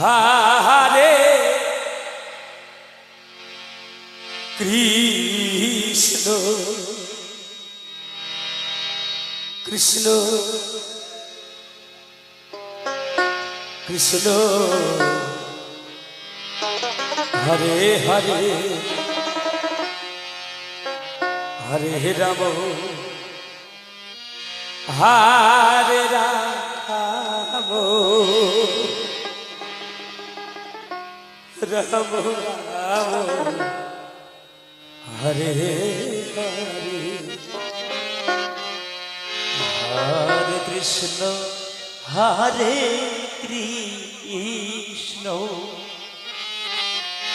হারে কৃষ্ণ কৃষ্ণ কৃষ্ণ হরে হরে হরে রাম। হরে রাম রাম হরে হরে। হরে কৃষ্ণ হরে কৃষ্ণ।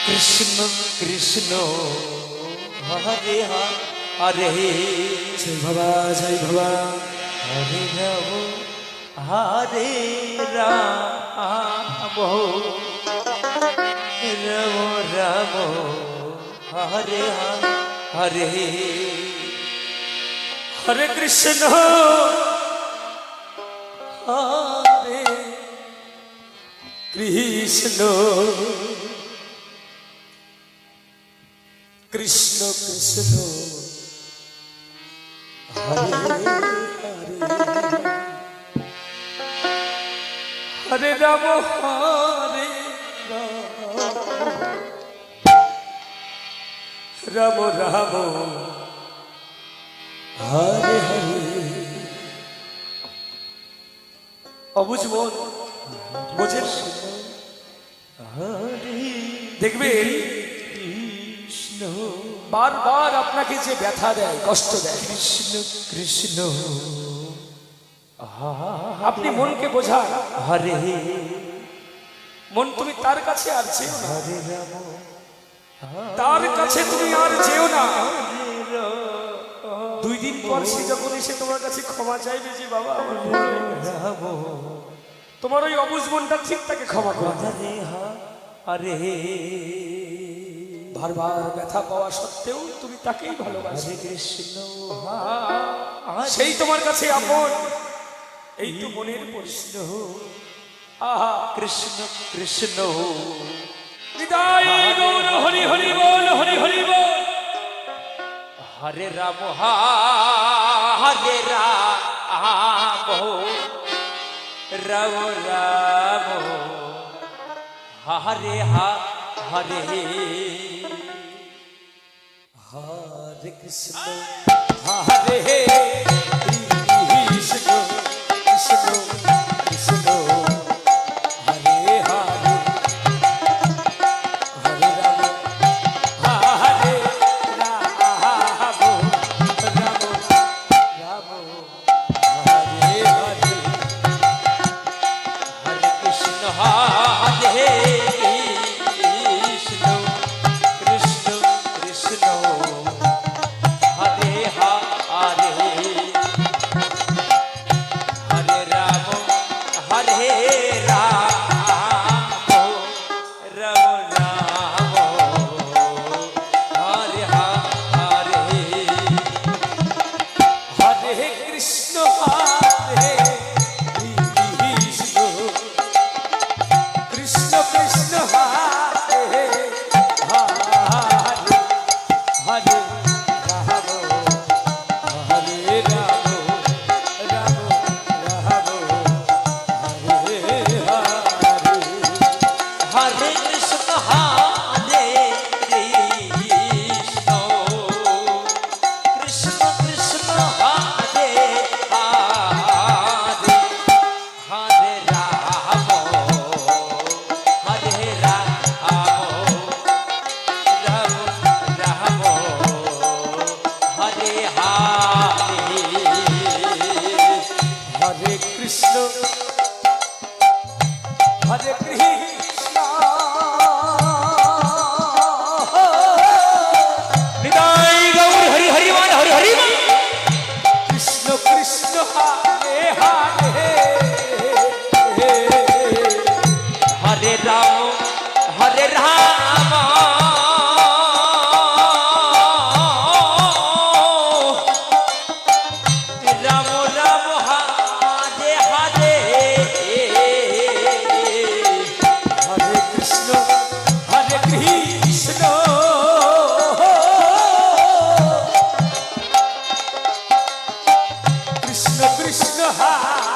কৃষ্ণ কৃষ্ণ। হরে হরে। জয় বাবা জয় বাবা। হরে রাম হরে রাম। রাম রাম। হরে হরে হরে কৃষ্ণ। হরে কৃষ্ণ। কৃষ্ণ কৃষ্ণ। হরে রাম হরে রাম। রাম হরে হরে। অবুঝ মন বোঝেন? দেখবেন বারবার আপনাকে যে ব্যথা দেয়, কষ্ট দেয়। কৃষ্ণ কৃষ্ণ। আপনি মনকে বোঝান। হরে মন তুমি তার কাছে আর যেও না। তার কাছে তুমি আর যেও না। দুই দিন পর সে যখন এসে তোমার কাছে ক্ষমা চাইবে যে বাবা তোমার ওই অবুঝ মনটা ঠিক তাকে ক্ষমা করে হরে বারবার ব্যথা পাওয়া সত্ত্বেও তুমি তাকেই ভালোবাসো। কৃষ্ণ। সেই তোমার কাছে আপন। এই তো মনের প্রশ্ন। আহা কৃষ্ণ কৃষ্ণ। বিদায় গৌর হরি হরি বল হরি হরি বল। হরে রাম হরে রাম। রাম রাম। হরে হরে। হরে কৃষ্ণ। হরে। হরে কৃষ্ণ কৃষ্ণ কৃষ্ণ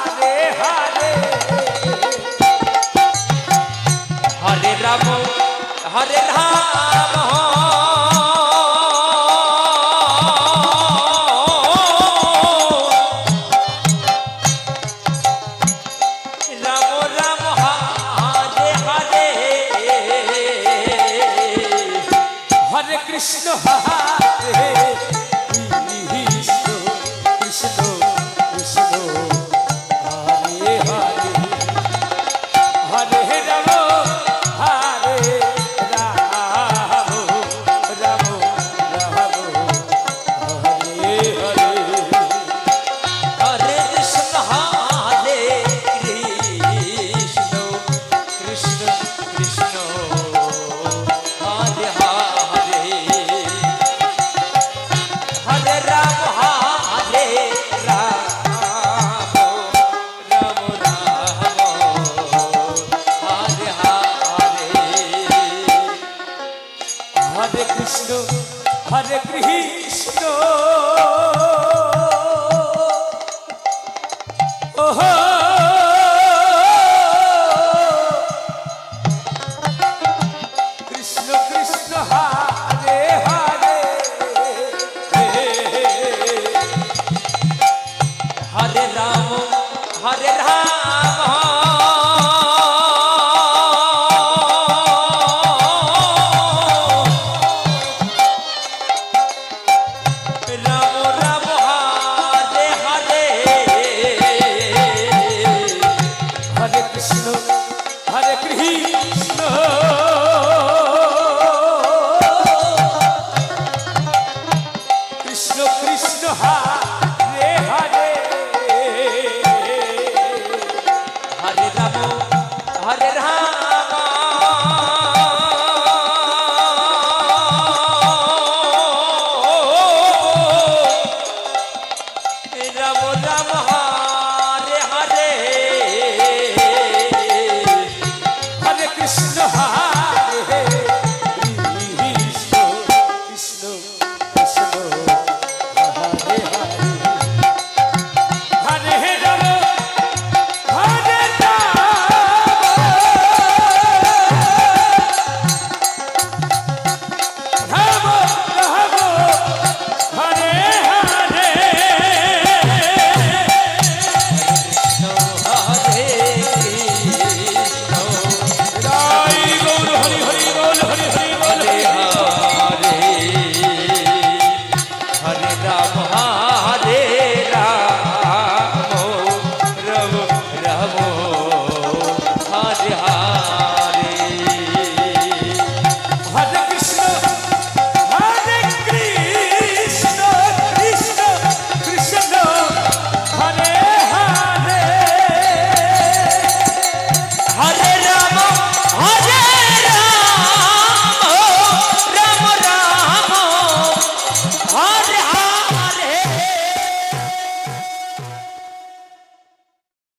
হরে কৃষ্ণ। কৃষ্ণ